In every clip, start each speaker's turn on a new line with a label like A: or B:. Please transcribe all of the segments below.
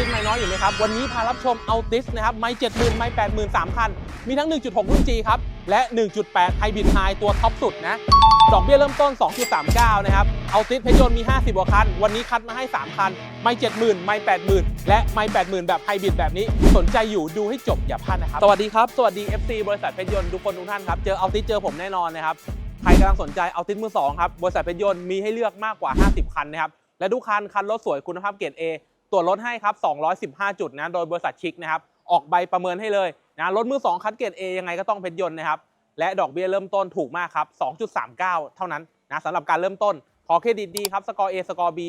A: ติสไม่น้อยอยู่ไหมครับ วันนี้พารับชมเอาติสนะครับไม่เจ็ดหมื่นไม่แปดหมื่นสามคันมีทั้ง 1.6 รุ่น G ครับ และ 1.8 ไฮบริดไฮตัวท็อปสุดนะดอกเบี้ยเริ่มต้น 2.39 นะครับ เอาติสเพชรยนต์มี 50กว่าคัน วันนี้คัดมาให้ 3 คัน ไม่ 70,000 ไม่ 80,000 และไม่ 80,000 แบบไฮบริดแบบนี้ สนใจอยู่ดูให้จบอย่าพลาดนะครับ สวัสดีครับ สวัสดี FC บริษัทเพชรยนต์ทุกคนทุกท่านครับ เจอเอาติสเจอผมแน่นอนนะครับ ใครกำลังสนใจเอาติสมือสองครับ บริษัทเพชรยนต์มีให้เลือกมากกว่า 50 คันนะครับ และทุกคันคันรถสวยคุณภาพเกรด A ตรวจรถให้ครับ 215 จุดนะ โดยบริษัทชิคนะครับ ออกใบประเมินให้เลยนะรถมือ 2 คันเกรด A ยังไงก็ต้องเพชรยนต์นะครับ และดอกเบี้ยเริ่มต้นถูกมากครับ 2.39 เท่านั้นนะสำหรับการเริ่มต้น ขอเครดิตดีครับ สกอร์ A สกอร์ B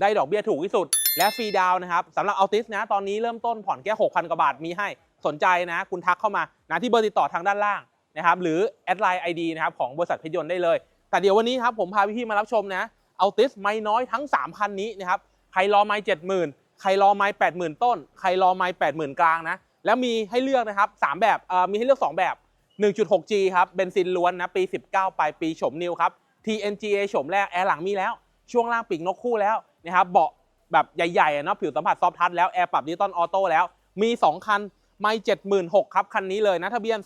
A: ได้ดอกเบี้ยถูกที่สุด และฟรีดาวนะครับสำหรับอัลติสนะ ตอนนี้เริ่มต้นผ่อนแค่6,000 กว่าบาท มีให้ สนใจนะ คุณทักเข้ามานะที่เบอร์ติดต่อทางด้านล่างนะครับ หรือแอดไลน์ ID นะครับของบริษัทเพชรยนต์ได้เลย แต่เดี๋ยววันนี้ครับผมพาพี่ๆมารับชมนะอัลติสไม่น้อยทั้ง3คันนี้นะครับใครรอไม่เจ็ดหมื่น ใครรอไม่แปดหมื่นต้น ใครรอไม่แปดหมื่นกลางนะ แล้วมีให้เลือกนะครับสามแบบเอ่อมีให้เลือก2แบบ 1.6G ครับเบนซินล้วนนะปี 19 ปลายปีโฉมนิวครับ TNGA โฉมแรกแอร์หลังมีแล้ว ช่วงล่างปีกนกคู่แล้วนะครับเบาะแบบใหญ่ๆเนาะผิวสัมผัสซอฟทัชแล้วแอร์ปรับดิจิตอลออโต้แล้วมี 2 คันไม่76,000ครับ คันนี้เลยนะ ทะเบียน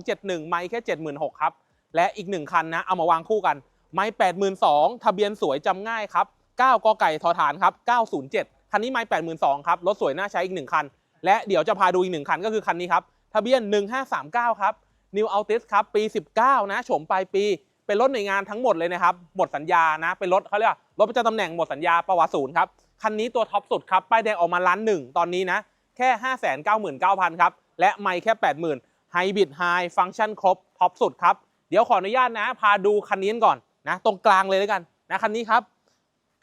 A: 2271 ไม่แค่76,000ครับ และอีก 1 คันนะ เอามาวางคู่กัน ไม่82,000ทะเบียนสวยจำง่ายครับ 9กไก่ทอฐานครับ 907 คันนี้ไม่82,000ครับ รถสวยน่าใช้อีก1คัน และเดี๋ยวจะพาดูอีก1คันก็คือคันนี้ครับ ทะเบียน 1539 ครับ New Altis ครับ ปี 19 นะโฉมปลายปี เป็นรถหน่วยงานทั้งหมดเลยนะครับ หมดสัญญานะ เป็นรถเขาเรียกว่ารถประจำตำแหน่งหมดสัญญาประวัติศูนย์ครับ คันนี้ตัวท็อปสุดครับ ป้ายแดงออกมาล้านหนึ่งตอนนี้นะ แค่ 599,000 ครับ และไม่แค่ 80,000ไฮบริดไฮฟังก์ชันครบท็อปสุดครับ เดี๋ยวขออนุญาตนะ พาดูคันนี้ก่อนนะ ตรงกลางเลยแล้วกันนะ คันนี้ครับ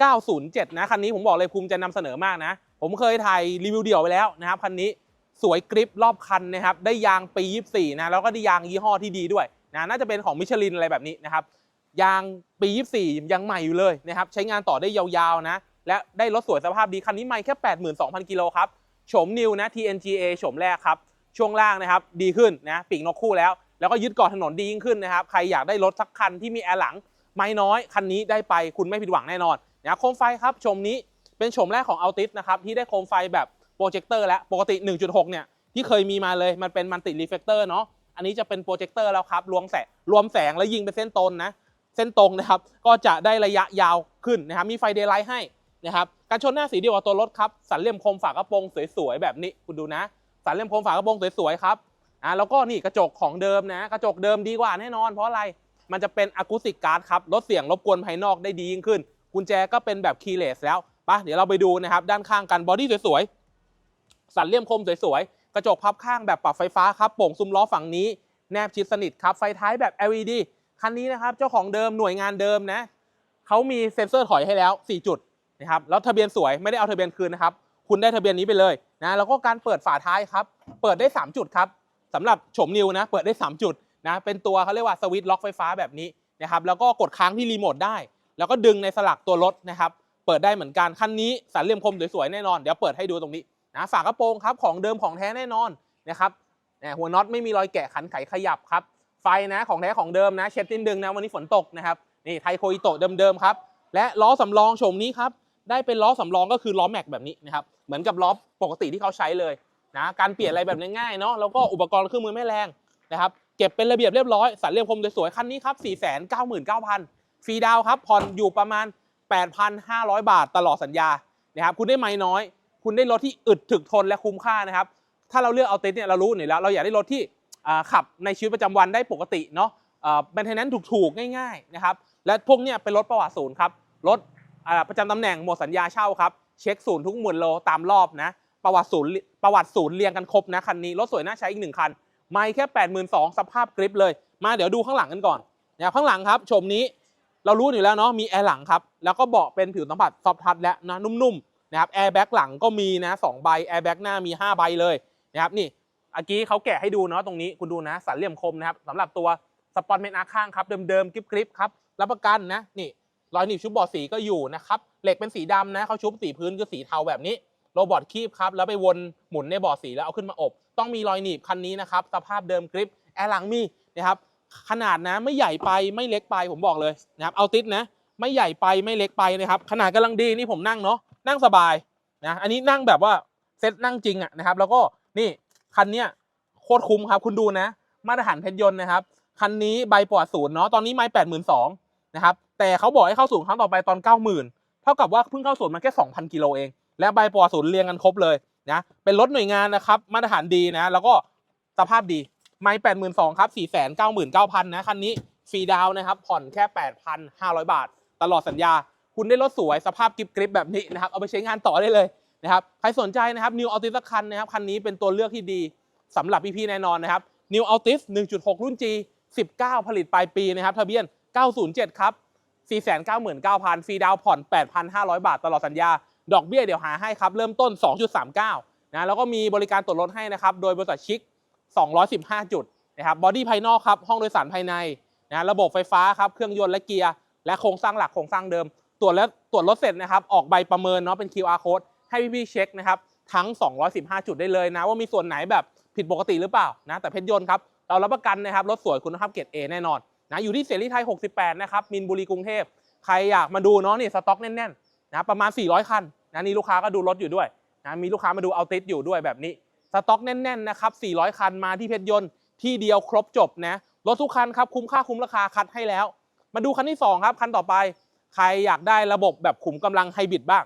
A: 907 นะคันนี้ผมบอกเลยภูมิใจนำเสนอมากนะ ผมเคยถ่ายรีวิวเดี่ยวไปแล้วนะครับคันนี้สวยกริปรอบคันนะครับได้ยางปี 24 นะแล้วก็ได้ยางยี่ห้อที่ดีด้วยนะน่าจะเป็นของมิชลินอะไรแบบนี้นะครับยางปี 24 ยังใหม่อยู่เลยนะครับใช้งานต่อได้ยาวๆนะ และได้รถสวยสภาพดีคันนี้ไม่แค่ 82,000 กิโลครับโฉมนิวนะ TNGA โฉมแรกครับช่วงล่างนะครับดีขึ้นนะปีกนกคู่แล้ว แล้วก็ยึดเกาะถนนดียิ่งขึ้นนะครับใครอยากได้รถสักคันที่มีแอร์หลัง ไม่น้อยคันนี้ได้ไปคุณไม่ผิดหวังแน่นอน นะโคมไฟครับชมนี้เป็นชมแรกของ Altis นะครับที่ได้โคมไฟแบบโปรเจคเตอร์แล้วปกติ 1.6 เนี่ยที่เคยมีมาเลยมันเป็นมันติรีเฟกเตอร์เนาะอันนี้จะเป็นโปรเจคเตอร์แล้วครับรวมแสงรวมแสงแล้วยิงเป็นเส้นตรงนะเส้นตรงนะครับก็จะได้ระยะยาวขึ้นนะครับมีไฟเดย์ไลท์ให้นะครับการชนหน้าสีเดียวกับตัวรถครับสันเหลี่ยมคมฝากระโปรงสวยๆแบบนี้คุณดูนะสันเหลี่ยมคมฝากระโปรงสวยๆครับอ่าแล้วก็นี่กระจกของเดิมนะ กระจกเดิมดีกว่าแน่นอน เพราะอะไรมันจะเป็นอะคูสติกการ์ดครับลดเสียงรบกวนภายนอกได้ดียิ่งขึ้น กุญแจก็เป็นแบบคีย์เลสแล้วปะเดี๋ยวเราไปดูนะครับ ด้านข้างกันบอดี้สวยๆ สันเลี่ยมคมสวยๆ กระจกพับข้างแบบปรับไฟฟ้าครับโป่งซุ้มล้อฝั่งนี้ แนบชิดสนิทครับ ไฟท้ายแบบ LED คันนี้นะครับ เจ้าของเดิมหน่วยงานเดิมนะเขามีเซ็นเซอร์ถอยให้แล้ว 4 จุดนะครับแล้วทะเบียนสวยไม่ได้เอาทะเบียนคืนนะครับ คุณได้ทะเบียนนี้ไปเลยนะแล้วก็การเปิดฝาท้ายครับ เปิดได้ 3 จุดครับสำหรับโฉมนิวนะ เปิดได้ 3 จุดนะเป็นตัวเขาเรียกว่าสวิตช์ล็อกไฟฟ้าแบบนี้นะครับแล้วก็กดค้างที่รีโมทได้ แล้วก็ดึงในสลักตัวรถนะครับ เปิดได้เหมือนกันคันนี้สันเหลี่ยมคมสวยๆแน่นอน เดี๋ยวเปิดให้ดูตรงนี้นะฝากระโปรงครับของเดิมของแท้แน่นอนนะครับหัวน็อตไม่มีรอยแกะขันไขขยับครับ ไฟนะของแท้ของเดิมนะ เช็ดติ้นดึงนะวันนี้ฝนตกนะครับนี่ไทโคอิโตะเดิมๆครับและล้อสำรองโฉมนี้ครับได้เป็นล้อสำรองก็คือล้อแม็กแบบนี้นะครับเหมือนกับล้อปกติที่เขาใช้เลยนะการเปลี่ยนอะไรแบบง่ายๆเนาะแล้วก็อุปกรณ์เครื่องมือไม่แรงนะครับเก็บเป็นระเบียบเรียบร้อยสันเหลี่ยมคมสวยๆคันนี้ครับ 499,000 ฟรีดาวครับผ่อนอยู่ประมาณ 8,500 บาทตลอดสัญญานะครับคุณได้ไม่น้อย คุณได้รถที่อึดถึกทนและคุ้มค่านะครับ ถ้าเราเลือกเอาเต็นเนี่ยเรารู้อยู่แล้วเราอยากได้รถที่ขับในชีวิตประจำวันได้ปกติเนาะแมนเทนแนนถูกๆง่ายๆนะครับและพวกเนี้ยเป็นรถประวัติศูนย์ครับรถประจำตำแหน่งหมดสัญญาเช่าครับเช็คศูนย์ทุกหมื่นโลตามรอบนะประวัติศูนย์ประวัติศูนย์เรียงกันครบนะคันนี้รถสวยน่าใช้อีกหนึ่งคัน ไม่แค่ 82,000สภาพกริปเลย มาเดี๋ยวดูข้างหลังกันก่อนนะครับข้างหลังครับชมนี้ เรารู้อยู่แล้วเนาะมีแอร์หลังครับ แล้วก็เบาะเป็นผิวสัมผัสซอฟทัชและนะนุ่มๆนะครับแอร์แบ็กหลังก็มีนะสองใบแอร์แบ็กหน้ามี 5 ใบเลยนะครับนี่เมื่อกี้เขาแกะให้ดูเนาะตรงนี้คุณดูนะสันเหลี่ยมคมนะครับสำหรับตัวสปอนเมนอาข้างครับเดิมๆกริบๆครับรับประกันนะนี่รอยหนีบชุบเบาะสีก็อยู่นะครับเหล็กเป็นสีดำนะเขาชุบสีพื้นคือสีเทาแบบนี้โรบอทคีบครับแล้วไปวนหมุนในเบาะสีแล้วเอาขึ้นมาอบ ต้องมีรอยหนีบคันนี้นะครับสภาพเดิมกริปแอร์หลังมีนะครับ ขนาดนะไม่ใหญ่ไปไม่เล็กไปผมบอกเลยนะครับเอาติดนะไม่ใหญ่ไปไม่เล็กไปนะครับขนาดกำลังดีนี่ผมนั่งเนาะนั่งสบายนะอันนี้นั่งแบบว่าเซตนั่งจริงอะนะครับ แล้วก็นี่คันเนี้ยโคตรคุ้มครับ คุณดูนะ มาตรฐานเพชรยนต์นะครับคันนี้ใบปลอดศูนย์เนาะตอนนี้ไม่แปดหมื่นสองนะครับแต่เขาบอกให้เข้าศูนย์ครั้งต่อไปตอนเก้าหมื่นเท่ากับว่าเพิ่งเข้าศูนย์มาแค่สองพันกิโลเอง และใบปลอดศูนย์เรียงกันครบเลยนะเป็นรถหน่วยงานนะครับมาตรฐานดีนะแล้วก็สภาพดี ไม่แปดหมื่นสองครับสี่แสนเก้าหมื่นเก้าพันนะคันนี้ฟรีดาวนะครับ ผ่อนแค่แปดพันห้าร้อยบาท ตลอดสัญญา คุณได้รถสวยสภาพกริบกริบแบบนี้นะครับ เอาไปใช้งานต่อได้เลยนะครับ ใครสนใจนะครับ New Altis สักคันนะครับ คันนี้เป็นตัวเลือกที่ดีสำหรับพี่ๆแน่นอนนะครับ New Altis 1.6 รุ่น G 19 ผลิตปลายปีนะครับทะเบียน 907 ครับ 499,000 ฟรีดาวผ่อน 8,500 บาทตลอดสัญญา ดอกเบี้ยเดี๋ยวหาให้ครับ เริ่มต้น 2.39 นะ แล้วก็มีบริการตรวจรถให้นะครับ โดยบริษัทชิค 215 จุดนะครับบอดี้ภายนอกครับห้องโดยสารภายในนะระบบไฟฟ้าครับเครื่องยนต์และเกียร์และโครงสร้างหลักโครงสร้างเดิม ตรวจแล้วตรวจรถเสร็จนะครับออกใบประเมินเนาะเป็น QR code ให้พี่ๆเช็คนะครับทั้ง 215 จุดได้เลยนะ ว่ามีส่วนไหนแบบผิดปกติหรือเปล่านะแต่เพชรยนต์ครับเรารับประกันนะครับรถสวยคุณภาพเกรด A แน่นอนนะอยู่ที่เสรีไทย 68 นะครับมินบุรีกรุงเทพใครอยากมาดูเนาะนี่สต็อกแน่นๆนะประมาณ 400 คันนะนี่ลูกค้าก็ดูรถอยู่ด้วยนะมีลูกค้ามาดูเอาติดอยู่ด้วยแบบนี้ สต็อกแน่นๆนะครับ 400 คันมาที่เพชรยนต์ที่เดียวครบจบนะ รถทุกคันครับคุ้มค่าคุ้มราคาคัดให้แล้ว มาดูคันที่ 2 ครับ คันต่อไป ใครอยากได้ระบบแบบขุมกำลังไฮบริดบ้าง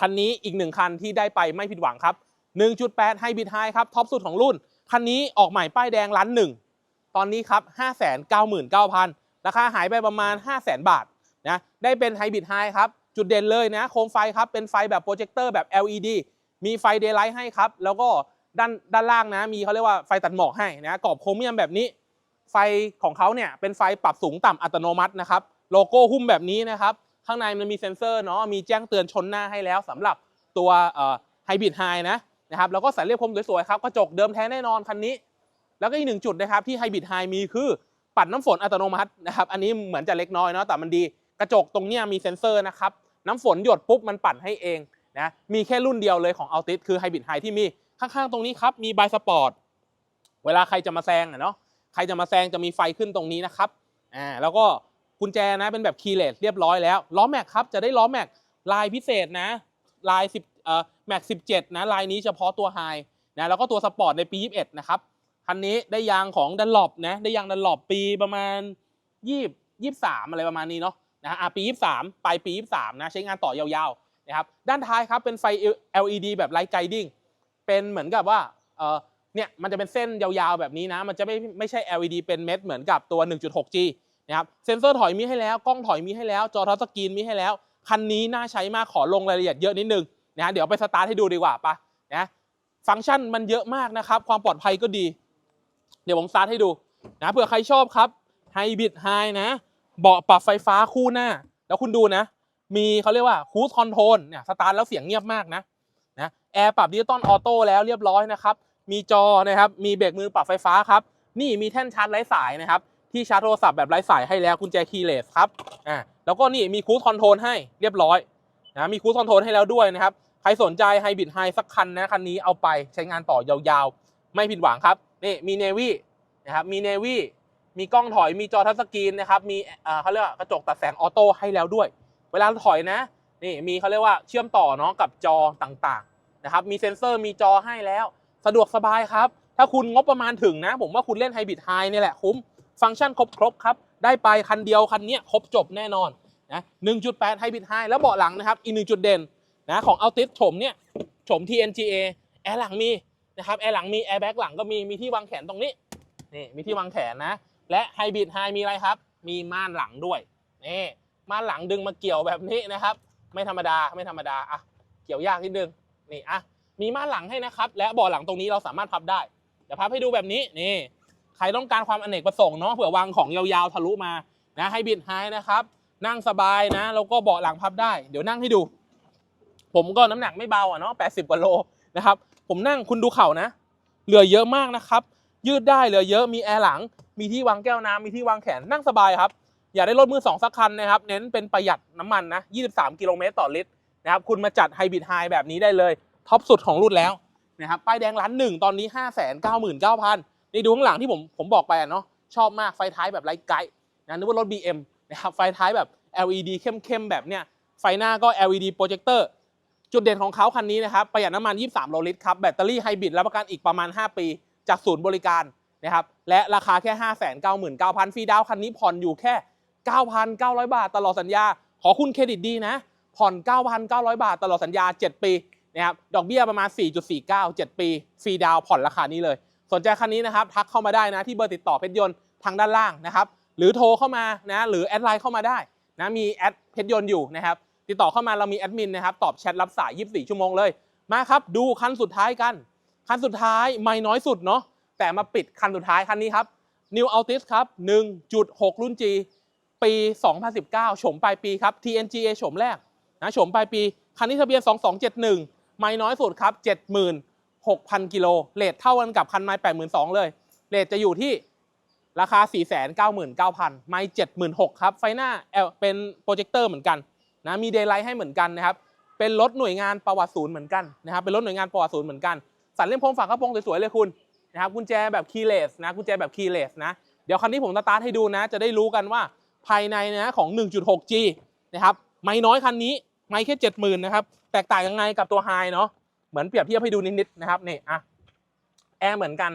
A: คันนี้อีกหนึ่งคันที่ได้ไปไม่ผิดหวังครับ 1.8ไฮบริดไฮครับท็อปสุดของรุ่น คันนี้ออกใหม่ป้ายแดงล้านหนึ่งตอนนี้ครับ599,000 ราคาหายไปประมาณ 500,000 บาทนะได้เป็นไฮบริดไฮครับจุดเด่นเลยนะโคมไฟครับเป็นไฟแบบโปรเจคเตอร์แบบ LED มีไฟเดย์ไลท์ให้ครับ แล้วก็ด้านด้านล่างนะ มีเขาเรียกว่าไฟตัดหมอกให้นะกรอบโครเมียมแบบนี้ ไฟของเขาเนี่ยเป็นไฟปรับสูงต่ำอัตโนมัตินะครับโลโก้หุ้มแบบนี้นะครับ ข้างในมันมีเซ็นเซอร์เนาะมีแจ้งเตือนชนหน้าให้แล้วสำหรับตัวไฮบริดไฮนะนะครับแล้วก็ใส่เรียบคมสวยๆครับกระจกเดิมแท้แน่นอนคันนี้ แล้วก็อีกหนึ่งจุดนะครับที่ไฮบริดไฮมีคือปัดน้ำฝนอัตโนมัตินะครับอันนี้เหมือนจะเล็กน้อยเนาะแต่มันดีกระจกตรงเนี้ยมีเซ็นเซอร์นะครับน้ำฝนหยดปุ๊บมันปั่นให้เอง นะมีแค่รุ่นเดียวเลยของ Altis คือไฮบริดไฮที่มีข้างๆ ตรงนี้ครับ มีบายสปอร์ตเวลาใครจะมาแซงอะเนาะใครจะมาแซงจะมีไฟขึ้นตรงนี้นะครับอ่าแล้วก็กุญแจนะเป็นแบบคีย์เลสเรียบร้อยแล้วล้อแม็กครับจะได้ล้อแม็กลายพิเศษนะลาย10เอ่อแม็ก17นะลายนี้เฉพาะตัวไฮนะแล้วก็ตัวสปอร์ตในปี 21 นะครับคันนี้ได้ยางของดันหลบนะได้ยางดันหลบปีประมาณ20 23 อะไรประมาณนี้เนาะนะอะปี 23 ปลายปี 23 นะใช้งานต่อยาวๆ นะครับด้านท้ายครับเป็นไฟ LED แบบไลท์ไกดิ้งเป็นเหมือนกับว่าเออเนี่ยมันจะเป็นเส้นยาวๆแบบนี้นะ มันจะไม่ไม่ใช่ LED เป็นเม็ดเหมือนกับตัว 1.6G นะครับเซ็นเซอร์ถอยมีให้แล้วกล้องถอยมีให้แล้ว จอทัชสกรีนมีให้แล้ว คันนี้น่าใช้มากขอลงรายละเอียดเยอะนิดนึงนะเดี๋ยวไปสตาร์ทให้ดูดีกว่าปะนะฟังก์ชันมันเยอะมากนะครับ ความปลอดภัยก็ดี เดี๋ยวผมสตาร์ทให้ดูนะเผื่อใครชอบครับไฮบริดไฮนะ เบาะปรับไฟฟ้าคู่หน้า แล้วคุณดูนะ มีเขาเรียกว่าคูสคอนโทรลเนี่ยสตาร์ทแล้วเสียงเงียบมากนะนะแอร์ปรับดิจิตอลออโต้แล้วเรียบร้อยนะครับ มีจอนะครับมีเบรกมือปรับไฟฟ้าครับนี่มีแท่นชาร์จไร้สายนะครับที่ชาร์จโทรศัพท์แบบไร้สายให้แล้วกุญแจคีย์เลสครับอ่าแล้วก็นี่มีคูสคอนโทรลให้เรียบร้อยนะมีคูสคอนโทรลให้แล้วด้วยนะครับใครสนใจไฮบริดไฮสักคันนะคันนี้เอาไปใช้งานต่อยาวๆ ไม่ผิดหวังครับนี่มีเนวี่นะครับมีเนวี่มีกล้องถอยมีจอทัชสกรีนนะครับมีเอ่อเขาเรียกว่ากระจกตัดแสงออโต้ให้แล้วด้วย เวลาถอยนะนี่มีเขาเรียกว่าเชื่อมต่อเนาะกับจอต่างๆนะครับมีเซ็นเซอร์มีจอให้แล้ว สะดวกสบายครับ ถ้าคุณงบประมาณถึงนะ ผมว่าคุณเล่นไฮบริดไฮนี่แหละคุ้ม ฟังก์ชันครบครบครับ ได้ไปคันเดียวคันนี้ครบจบแน่นอนนะ1.8ไฮบริดไฮแล้วเบาะหลังนะครับ อีกหนึ่งจุดเด่นนะของ Altis โฉมเนี่ยโฉม TNGA แอร์หลังมีนะครับแอร์หลังมีแอร์แบ็กหลังก็มีมีที่วางแขนตรงนี้นี่มีที่วางแขนนะ และไฮบริดไฮมีอะไรครับ มีม่านหลังด้วยนี่ มาหลังดึงมาเกี่ยวแบบนี้นะครับ ไม่ธรรมดาไม่ธรรมดาอะเกี่ยวยากนิดนึงนี่อะมีม่าหลังให้นะครับ และเบาะหลังตรงนี้เราสามารถพับได้เดี๋ยวพับให้ดูแบบนี้นี่ใครต้องการความอเนกประสงค์เนาะเผื่อวางของยาวๆทะลุมานะไฮบริดไฮนะครับนั่งสบายนะแล้วก็เบาะหลังพับได้ เดี๋ยวนั่งให้ดู ผมก็น้ำหนักไม่เบาอะเนาะ80กว่าโลนะครับ ผมนั่งคุณดูเข่านะ เหลือเยอะมากนะครับ ยืดได้เหลือเยอะมีแอร์หลัง มีที่วางแก้วน้ำมีที่วางแขนนั่งสบายครับ อยากได้รถมือสองสักคันนะครับ เน้นเป็นประหยัดน้ำมันนะ 23 กิโลเมตรต่อลิตรนะครับคุณมาจัดไฮบริดไฮแบบนี้ได้เลยท็อปสุดของรุ่นแล้วนะครับป้ายแดงล้านหนึ่งตอนนี้ 599,000นี่ดูข้างหลังที่ผมผมบอกไปอะเนาะชอบมากไฟท้ายแบบไร้ไกด์นะนึกว่ารถ BM นะครับไฟท้ายแบบ LED เข้มๆแบบเนี้ยไฟหน้าก็ LED โปรเจคเตอร์จุดเด่นของเขาคันนี้นะครับประหยัดน้ำมัน 23 โลลิตรครับแบตเตอรี่ไฮบริดรับประกันอีกประมาณ 5 ปี จากศูนย์บริการนะครับและราคาแค่ 599,000ฟรีดาวน์คันนี้ผ่อนอยู่แค่ 9,900 บาทตลอดสัญญา ขอคุณเครดิตดีนะ ผ่อน 9,900 บาทตลอดสัญญา 7 ปีนะครับดอกเบี้ยประมาณ 4.49 7 ปี ฟรีดาวผ่อนราคานี้เลย สนใจคันนี้นะครับ ทักเข้ามาได้นะที่เบอร์ติดต่อเพชรยนต์ทางด้านล่างนะครับ หรือโทรเข้ามานะหรือแอดไลน์เข้ามาได้นะมีแอดเพชรยนต์อยู่นะครับติดต่อเข้ามาเรามีแอดมินนะครับตอบแชทรับสาย 24 ชั่วโมงเลยมาครับดูคันสุดท้ายกันคันสุดท้ายไม่น้อยสุดเนาะแต่มาปิดคันสุดท้ายคันนี้ครับ New Altis ครับ 1.6 รุ่น G ปี 2019โฉมปลายปีครับ TNGA โฉมแรกนะโฉมปลายปี คันนี้ทะเบียน 2271 ไม่น้อยสุดครับ 76,000 กิโลเลทเท่ากันกับคันไม้82,000 เลยเลทจะอยู่ที่ราคา 499,000 ไม้76,000 ครับ ไฟหน้าเป็นโปรเจคเตอร์เหมือนกันนะมีเดย์ไลท์ให้เหมือนกันนะครับเป็นรถหน่วยงานประวัติศูนย์เหมือนกันนะครับเป็นรถหน่วยงานประวัติศูนย์เหมือนกัน สันเล่มพรมฝากระโปรงสวยๆเลยคุณนะครับกุญแจแบบคีย์เลสนะกุญแจแบบคีย์เลสนะเดี๋ยวคันนี้ผมสตาร์ทให้ดูนะ จะได้รู้กันว่า ภายในนะของ 1.6G นะครับไม่น้อยคันนี้ไม่แค่ 70,000นะครับแตกต่างยังไงกับตัวไฮเนาะเหมือนเปรียบเทียบให้ดูนิดๆนะครับนี่อะแอร์เหมือนกัน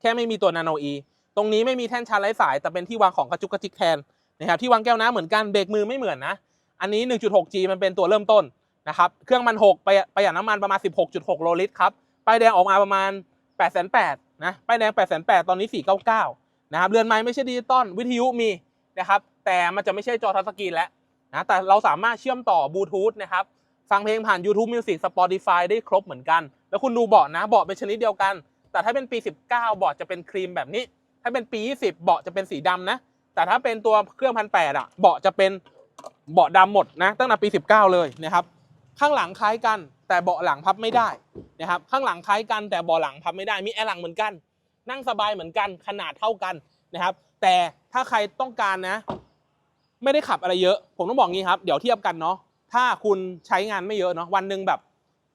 A: แค่ไม่มีตัวนาโนอีตรงนี้ไม่มีแท่นชาร์จไร้สาย แต่เป็นที่วางของกระจุกกระจิกแทนนะครับที่วางแก้วน้ำเหมือนกันเบรกมือไม่เหมือนนะ อันนี้ 1.6G มันเป็นตัวเริ่มต้นนะครับเครื่องมัน 6 ประหยัดน้ำมันประมาณ 16.6 โลลิตรครับป้ายแดงออกมาประมาณ 8,800นะป้ายแดง 8,800 ตอนนี้ 499 นะครับเรือนไม้ไม่ใช่ดิจิตอลวิทยุมีนะครับ แต่มันจะไม่ใช่จอทัชสกรีนแล้วนะแต่เราสามารถเชื่อมต่อบลูทูธนะครับฟังเพลงผ่าน YouTube Music Spotify ได้ครบเหมือนกัน แล้วคุณดูเบาะนะเบาะเป็นชนิดเดียวกัน แต่ถ้าเป็นปี 19เบาะจะเป็นครีมแบบนี้ ถ้าเป็นปี 20เบาะจะเป็นสีดำนะ แต่ถ้าเป็นตัวเครื่องพันแปดอะเบาะจะเป็นเบาะดำหมดนะตั้งแต่ปี 19 เลยนะครับข้างหลังคล้ายกัน แต่เบาะหลังพับไม่ได้นะครับข้างหลังคล้ายกันแต่เบาะหลังพับไม่ได้มีแอร์หลังเหมือนกัน นั่งสบายเหมือนกันขนาดเท่ากันนะครับแต่ถ้าใครต้องการนะ ไม่ได้ขับอะไรเยอะ ผมต้องบอกงี้ครับ เดี๋ยวเทียบกันเนาะ ถ้าคุณใช้งานไม่เยอะเนาะ วันหนึ่งแบบ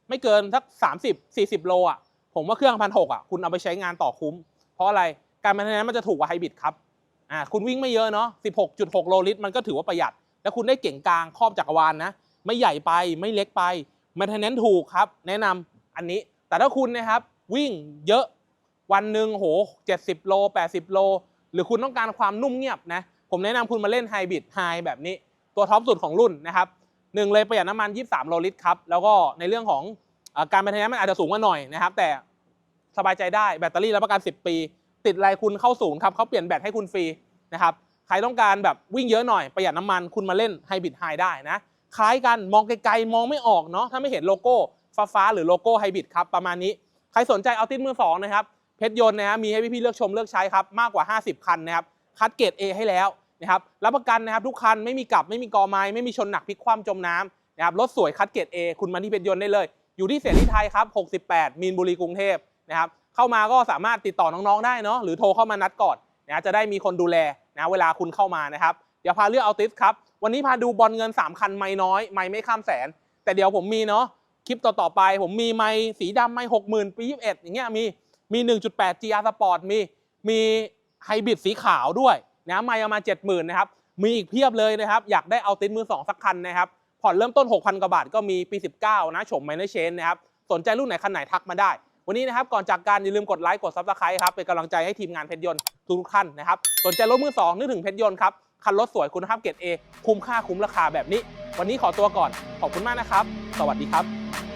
A: ไม่เกินสัก 30 40 โลอะ ผมว่าเครื่องพันหกอะ คุณเอาไปใช้งานต่อคุ้ม เพราะอะไร การมันนั้นมันจะถูกกว่าไฮบริดครับ อ่า คุณวิ่งไม่เยอะเนาะ 16.6 โลลิตรมันก็ถือว่าประหยัด แล้วคุณได้เก่งกลางครอบจักรวาลนะไม่ใหญ่ไป ไม่เล็กไปม i n t e n a n c e ถูกครับ แนะนำอันนี้ แต่ถ้าคุณนะครับวิ่งเยอะ วันหนึ่งโห 70 โล 80 โล หรือคุณต้องการความนุ่มเงียบนะ ผมแนะนำคุณมาเล่นไฮบริดไฮแบบนี้ ตัวท็อปสุดของรุ่นนะครับหนึ่งเลยประหยัดน้ำมัน 23 โลลิตรครับ แล้วก็ในเรื่องของอการเป็นทนมันอาจจะสูงกว่าหน่อยนะครับ แต่สบายใจได้แบตเตอรี่รับประกัน 10 ปี ติดอะไรคุณเข้าศูนย์ครับเขาเปลี่ยนแบตให้คุณฟรีนะครับใครต้องการแบบวิ่งเยอะหน่อยประหยัดน้ำมันคุณมาเล่นไฮบริดไฮได้นะคล้ายกันมองไกลๆมองไม่ออกเนาะถ้าไม่เห็นโลโก้ฟ้าๆหรือโลโก้ไฮบริดครับประมาณนี้ใครสนใจเอาติดมือสองนะครับเพชรยนต์นะฮะมีให้พี่ๆเลือกชมเลือกใช้ครับมากกว่า 50 คันนะครับ คัดเกรด A ให้แล้วนะครับรับประกันนะครับทุกคันไม่มีกลับไม่มีกอไม้ไม่มีชนหนักพลิกคว่ำจมน้ำนะครับรถสวยคัดเกรด A คุณมาที่เพชรยนต์ได้เลย อยู่ที่เสรีไทยครับ 68 มีนบุรีกรุงเทพนะครับเข้ามาก็สามารถติดต่อน้องๆได้เนาะหรือโทรเข้ามานัดก่อนนะจะได้มีคนดูแลนะเวลาคุณเข้ามานะครับเดี๋ยวพาเลือกเอาติสครับวันนี้พาดูบอลเงิน 3 คันไม่น้อยไม่ไม่ข้ามแสน แต่เดี๋ยวผมมีเนาะคลิปต่อๆไป ผมมีไม่สีดำไม่หกหมื่นปี21อย่างเงี้ยมีมี 1.8 GR Sport มีมี ไฮบริดสีขาวด้วยนะไม่ประมาณ70,000นะครับมีอีกเพียบเลยนะครับ อยากได้เอาติสมือ2สักคันนะครับผ่อนเริ่มต้น 6,000กว่าบาทก็มีปี 19 นะโฉมไมเนอร์เชนนะครับสนใจรุ่นไหนคันไหนทักมาได้ วันนี้นะครับก่อนจากการอย่าลืมกดไลค์กดซับสไครต์ครับเป็นกำลังใจให้ทีมงานเพชรยนต์ทุกท่านนะครับสนใจรถมือสองนึกถึงเพชรยนต์ครับคันรถสวยคุณภาพเกรด A คุ้มค่าคุ้มราคาแบบนี้ วันนี้ขอตัวก่อนขอบคุณมากนะครับ สวัสดีครับ